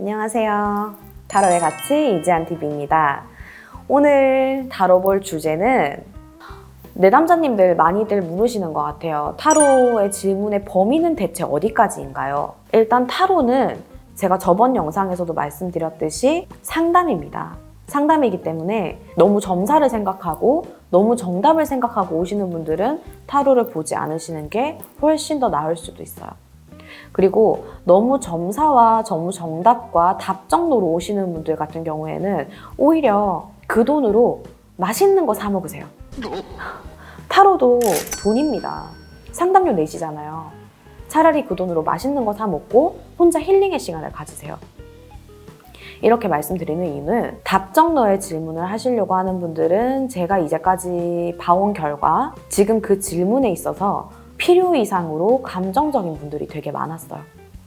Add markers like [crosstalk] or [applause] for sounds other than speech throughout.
안녕하세요. 타로의 가치 이지한 TV입니다. 오늘 다뤄볼 주제는 내담자님들 많이들 물으시는 것 같아요. 타로의 질문의 범위는 대체 어디까지인가요? 일단 타로는 제가 저번 영상에서도 말씀드렸듯이 상담입니다. 상담이기 때문에 너무 점사를 생각하고 너무 정답을 생각하고 오시는 분들은 타로를 보지 않으시는 게 훨씬 더 나을 수도 있어요. 그리고 너무 점사와 너무 정답과 답 정도로 오시는 분들 같은 경우에는 오히려 그 돈으로 맛있는 거 사 먹으세요. 타로도 돈입니다. 상담료 내시잖아요. 차라리 그 돈으로 맛있는 거 사 먹고 혼자 힐링의 시간을 가지세요. 이렇게 말씀드리는 이유는 답정너의 질문을 하시려고 하는 분들은 제가 이제까지 봐온 결과 지금 그 질문에 있어서 필요 이상으로 감정적인 분들이 되게 많았어요.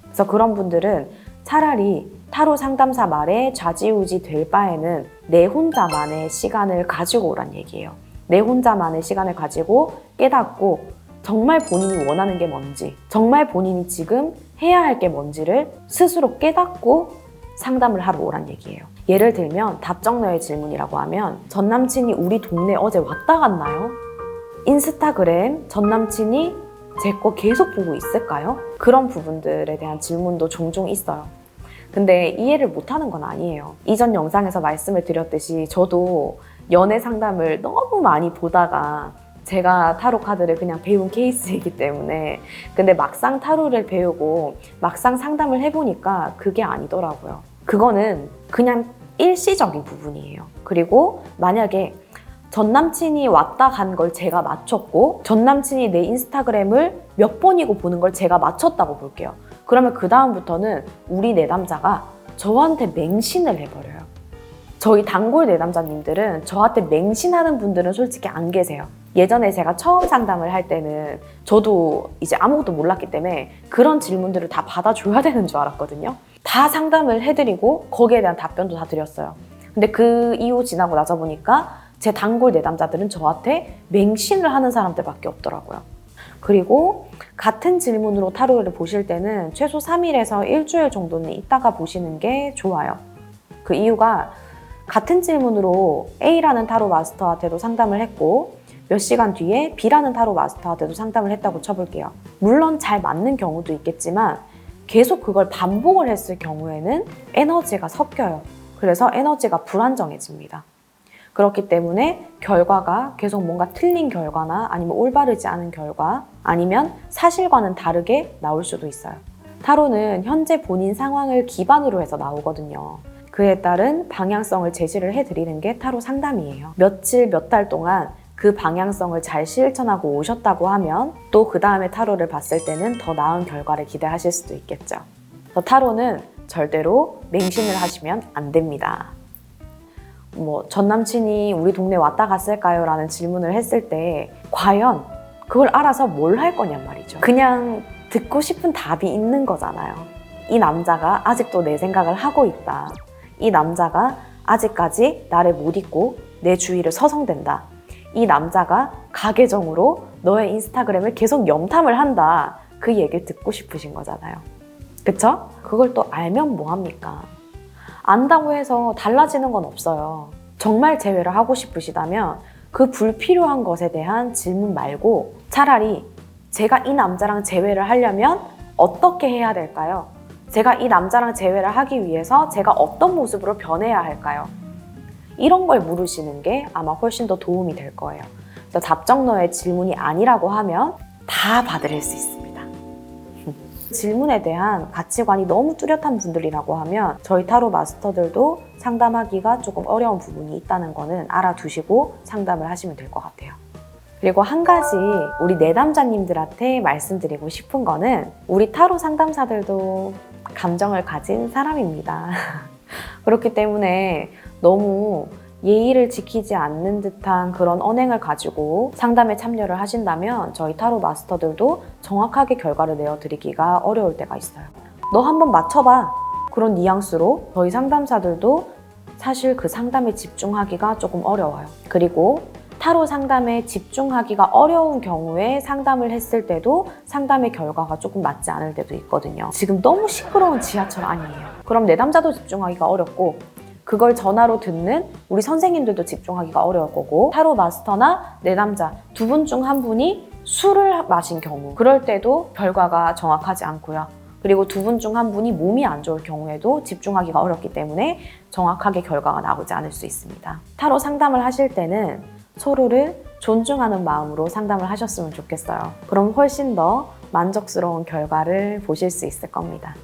그래서 그런 분들은 차라리 타로 상담사 말에 좌지우지 될 바에는 내 혼자만의 시간을 가지고 오란 얘기예요. 내 혼자만의 시간을 가지고 깨닫고 정말 본인이 원하는 게 뭔지, 정말 본인이 지금 해야 할 게 뭔지를 스스로 깨닫고 상담을 하러 오란 얘기예요. 예를 들면 답정너의 질문이라고 하면 전 남친이 우리 동네 어제 왔다 갔나요? 인스타그램 전 남친이 제 거 계속 보고 있을까요? 그런 부분들에 대한 질문도 종종 있어요. 근데 이해를 못하는 건 아니에요. 이전 영상에서 말씀을 드렸듯이 저도 연애 상담을 너무 많이 보다가 제가 타로 카드를 그냥 배운 케이스이기 때문에 근데 막상 타로를 배우고 막상 상담을 해보니까 그게 아니더라고요. 그거는 그냥 일시적인 부분이에요. 그리고 만약에 전 남친이 왔다 간 걸 제가 맞췄고 전 남친이 내 인스타그램을 몇 번이고 보는 걸 제가 맞췄다고 볼게요. 그러면 그 다음부터는 우리 내담자가 저한테 맹신을 해버려요. 저희 단골 내담자님들은 저한테 맹신하는 분들은 솔직히 안 계세요. 예전에 제가 처음 상담을 할 때는 저도 이제 아무것도 몰랐기 때문에 그런 질문들을 다 받아줘야 되는 줄 알았거든요. 다 상담을 해드리고 거기에 대한 답변도 다 드렸어요. 근데 그 이후 지나고 나서 보니까 제 단골 내담자들은 저한테 맹신을 하는 사람들밖에 없더라고요. 그리고 같은 질문으로 타로를 보실 때는 최소 3일에서 일주일 정도는 있다가 보시는 게 좋아요. 그 이유가 같은 질문으로 A라는 타로 마스터한테도 상담을 했고 몇 시간 뒤에 B라는 타로 마스터한테도 상담을 했다고 쳐볼게요. 물론 잘 맞는 경우도 있겠지만 계속 그걸 반복을 했을 경우에는 에너지가 섞여요. 그래서 에너지가 불안정해집니다. 그렇기 때문에 결과가 계속 뭔가 틀린 결과나 아니면 올바르지 않은 결과 아니면 사실과는 다르게 나올 수도 있어요. 타로는 현재 본인 상황을 기반으로 해서 나오거든요. 그에 따른 방향성을 제시를 해드리는 게 타로 상담이에요. 며칠, 몇 달 동안 그 방향성을 잘 실천하고 오셨다고 하면 또 그 다음에 타로를 봤을 때는 더 나은 결과를 기대하실 수도 있겠죠. 타로는 절대로 맹신을 하시면 안 됩니다. 뭐, 전 남친이 우리 동네 왔다 갔을까요? 라는 질문을 했을 때, 과연 그걸 알아서 뭘 할 거냔 말이죠. 그냥 듣고 싶은 답이 있는 거잖아요. 이 남자가 아직도 내 생각을 하고 있다. 이 남자가 아직까지 나를 못 잊고 내 주위를 서성댄다. 이 남자가 가계정으로 너의 인스타그램을 계속 염탐을 한다. 그 얘기를 듣고 싶으신 거잖아요. 그쵸? 그걸 또 알면 뭐합니까? 안다고 해서 달라지는 건 없어요. 정말 제외를 하고 싶으시다면 그 불필요한 것에 대한 질문 말고 차라리 제가 이 남자랑 재회를 하려면 어떻게 해야 될까요? 제가 이 남자랑 재회를 하기 위해서 제가 어떤 모습으로 변해야 할까요? 이런 걸 물으시는 게 아마 훨씬 더 도움이 될 거예요. 답정너의 질문이 아니라고 하면 다 받으실 수 있습니다. 질문에 대한 가치관이 너무 뚜렷한 분들이라고 하면 저희 타로 마스터들도 상담하기가 조금 어려운 부분이 있다는 거는 알아두시고 상담을 하시면 될 것 같아요. 그리고 한 가지 우리 내담자님들한테 말씀드리고 싶은 거는 우리 타로 상담사들도 감정을 가진 사람입니다. [laughs] 그렇기 때문에 너무 예의를 지키지 않는 듯한 그런 언행을 가지고 상담에 참여를 하신다면 저희 타로 마스터들도 정확하게 결과를 내어드리기가 어려울 때가 있어요. 너 한번 맞춰봐. 그런 뉘앙스로 저희 상담사들도 사실 그 상담에 집중하기가 조금 어려워요. 그리고 타로 상담에 집중하기가 어려운 경우에 상담을 했을 때도 상담의 결과가 조금 맞지 않을 때도 있거든요. 지금 너무 시끄러운 지하철 아니에요. 그럼 내담자도 집중하기가 어렵고 그걸 전화로 듣는 우리 선생님들도 집중하기가 어려울 거고 타로 마스터나 내담자 두 분 중 한 분이 술을 마신 경우 그럴 때도 결과가 정확하지 않고요. 그리고 두 분 중 한 분이 몸이 안 좋을 경우에도 집중하기가 어렵기 때문에 정확하게 결과가 나오지 않을 수 있습니다. 타로 상담을 하실 때는 서로를 존중하는 마음으로 상담을 하셨으면 좋겠어요. 그럼 훨씬 더 만족스러운 결과를 보실 수 있을 겁니다.